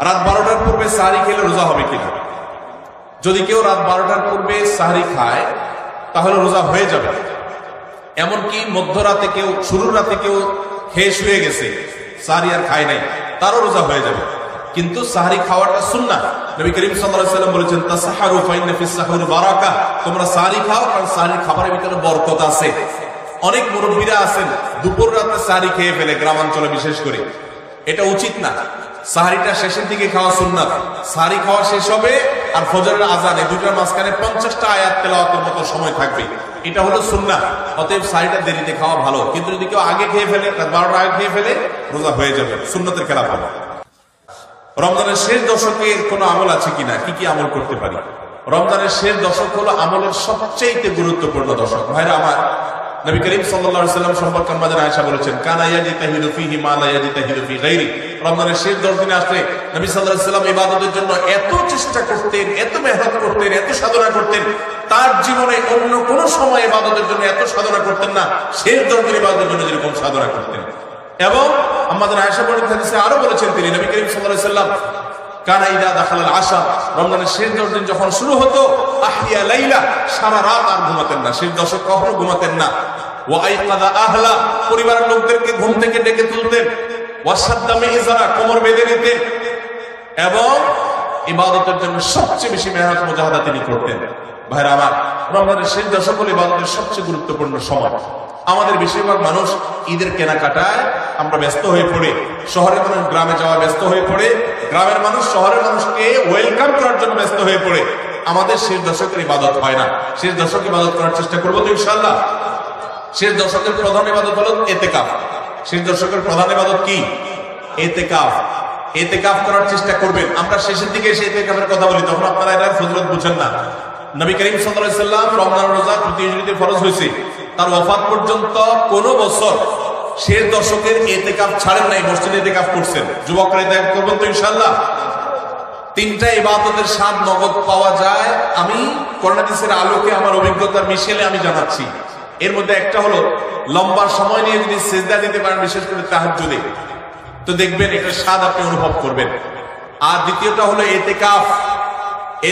রাত বারোটার পূর্বে সাহারি খেলে রোজা হবে কিনা? যদি কেউ রাত বারোটার পূর্বে সাহারি খায়, তাহলে রোজা হয়ে যাবে। এমনকি মধ্যরাতে কেউ, শুরুর রাতে কেউ খেয়ে শুয়ে গেছে, সাহারি আর খায় নাই, তারও রোজা হয়ে যাবে। কিন্তু সাহারি খাওয়াটা সুন্না নবী করিম সাল্লাম বলেছেন ফিস সাহুরি বারাকা। তোমরা সাহারি খাও, কারণ সাহারি খাবারের ভিতরে বরকত আছে। অনেক মুরব্বীরা আছেন, দুপুর রাতে সাহারি খেয়ে ফেলে, গ্রামাঞ্চলে বিশেষ করে। এটা উচিত না। সাহারিটা শেষের দিকে খাওয়া সুন্নাত। সাহারি খাওয়া শেষ হবে আর ফজরের আজান, এই দুটার মাঝখানে পঞ্চাশটা আয়াত তেলাওয়াতের মতো সময় থাকবে। এটা হলো সুন্না অতএব সাহারিটা দেরিতে খাওয়া ভালো। কিন্তু যদি কেউ আগে খেয়ে ফেলে বারোটা আগে খেয়ে ফেলে, রোজা হয়ে যাবে। সুন্নতের খেলা ভালো রমজানের শেষ দশকে কোনো আমল আছে কিনা? কি কি আমল করতে পারি? রমজানের শেষ দশক হলো আমলের সবচেয়ে গুরুত্বপূর্ণ দশক। ভাইরা আমার, নবী করিম সাল্লাম সম্পর্কে আমাদের আয়েশা বলেছেন, কানা ইয়াজিতাহিদু ফিহি মা লা ইয়াজিতাহিদু ফি গায়রি। রমজানের শেষ 10 দিনে আসলে নবী সাল্লাল্লাহু সাল্লাম ইবাদতের জন্য এত চেষ্টা করতেন, এত মেহনত করতেন, এত সাধনা করতেন, তার জীবনে অন্য কোন সময় ইবাদতের জন্য এত সাধনা করতেন না, শেষ 10 দিন ইবাদতের জন্য যেরকম সাধনা করতেন। এবং আমাদের আয়েশা বলেন হাদিসে আরও বলেছেন তিনি, নবী করিম আলাইহি সাল্লাম, কানা ইদা দাখালাল আশা রমজানের শেষ দশ দিন যখন শুরু হতো আহিয়া লাইলা সারা রাত আর ঘুমাতেন না, শেষ দশক কখনো ঘুমাতেন না। ও আহলা পরিবারের লোকদেরকে ঘুম থেকে ডেকে তুলতেন। ওয়াসাদ্দামে ইজারা, কোমর বেঁধে নিতেন এবং ইবাদতের জন্য সবচেয়ে বেশি তিনি করতেন। দশক সবচেয়ে গুরুত্বপূর্ণ সময়। আমাদের বেশিরভাগ মানুষ ঈদের কেনাকাটায় আমরা ব্যস্ত হয়ে পড়ে। শহরের মানুষ গ্রামে যাওয়া ব্যস্ত হয়ে পড়ে। গ্রামের মানুষ, শহরের মানুষকে ওয়েলকাম করার জন্য ব্যস্ত হয়ে পড়ে। আমাদের শেষ দশকের ইবাদত হয় না। শেষ দশক ইবাদত করার চেষ্টা করব তো ইনশাল্লাহ শেষ দশকের প্রধান ইবাদত হলো এতেকাফ। শেষ দর্শকের প্রধান ইবাদত কি? এতেকাফ। এতেকাফ করার চেষ্টা করবেন। আমরা শেষের দিকে এসে এতেকাফের কথা বলি, তখন আপনারা এটার ফজলত বুঝেন না। নবী করিম সাল্লাম রমজান রোজা প্রতি হিজরিতে ফরজ হয়েছে। তার ওয়াফাত পর্যন্ত কোন বছর শেষ দর্শকের দশকের এতেকাফ ছাড়েন নাই, মসজিদে এতেকাফ করছেন। যুবকরা এতেকাফ করবেন তো ইনশাআল্লাহ? তিনটা ইবাদতের স্বাদ নগদ পাওয়া যায়। আমি করোনাদিসের আলোকে আমার অভিজ্ঞতার মিশেলে আমি জানাচ্ছি। এর মধ্যে একটা হলো লম্বা সময় নিয়ে যদি সেজদা দিতে পারেন, বিশেষ করে তাহাজ্জুদে, তো দেখবেন এটা স্বাদ আপনি অনুভব করবেন। আর দ্বিতীয়টা হলো এতেকাফ।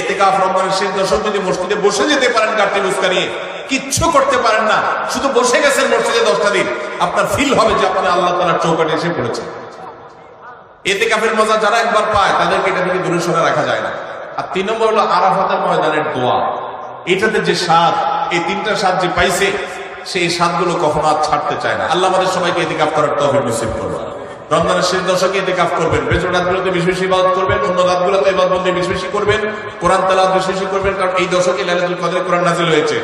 এতেকাফ রমজানের শেষ দশক যদি মসজিদে বসে যেতে পারেন গাড়ি মুস্কা নিয়ে, কিচ্ছু করতে পারেন না, শুধু বসে গেছেন মসজিদে দশটা দিন, আপনার ফিল হবে যে আপনার আল্লাহ তালার চৌকাটে এসে পড়েছে এতে কাফের মজা যারা একবার পায়, তাদেরকে এটা থেকে দূরে সরে রাখা যায় না। আর তিন নম্বর হলো আরাফাতের ময়দানের দোয়া। এটাতে যে স্বাদ, এই তিনটা স্বাদ যে পাইছে সেই স্বাদগুলো কখনো আর ছাড়তে চায় না। আল্লাহ আমাদের সবাইকে এতে কাপ করার তহবিল নসিব করবে রমজানের শেষ দশকে এতে কাপ করবেন বেজর রাতগুলোতে বেশি বেশি ইবাদত করবেন, অন্য রাতগুলোতে ইবাদত বন্দী বেশি বেশি করবেন, কোরআন তালা বেশি বেশি করবেন, কারণ এই দশকে লাইলাতুল কদরে কোরআন নাজিল হয়েছে।